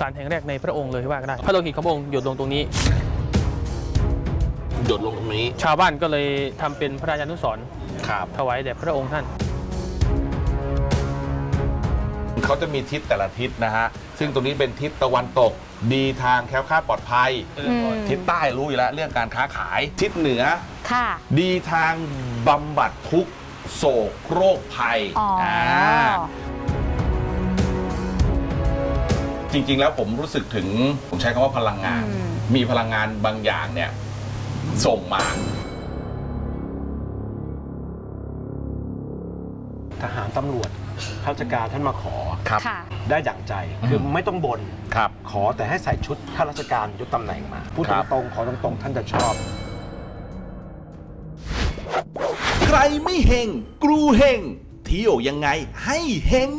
สารแห่งแรกในพระองค์เลยว่าก็ได้พระโลหิตของพระองค์หยดลงตรงนี้ หยดลงตรงนี้ชาวบ้านก็เลยทำเป็นพระราชานุสรณ์ครับถวายแด่พระองค์ท่าน เขาจะมีทิศแต่ละทิศนะฮะ ซึ่งตรงนี้เป็นทิศตะวันตก ดีทางแคล้วคลาดปลอดภัย อืมทิศใต้รู้อยู่แล้วเรื่องการค้าขาย ทิศเหนือ ค่ะ ดีทางบำบัดทุกข์โศกโรคภัยอ๋ออ จริง ๆ แล้วผมรู้สึกถึงผมใช้คำว่าพลังงาน อืม มีพลังงานบางอย่างเนี่ยส่งมา ทหารตำรวจข้าราชการท่านมาขอ ครับ ค่ะ ได้ดั่งใจคือไม่ต้องบนครับ ขอแต่ให้ใส่ชุดข้าราชการยศตำแหน่งมาพูดครับตรงๆขอตรงๆท่านจะชอบ ใครไม่เฮงกรูเฮงเที่ยวยังไงให้เฮง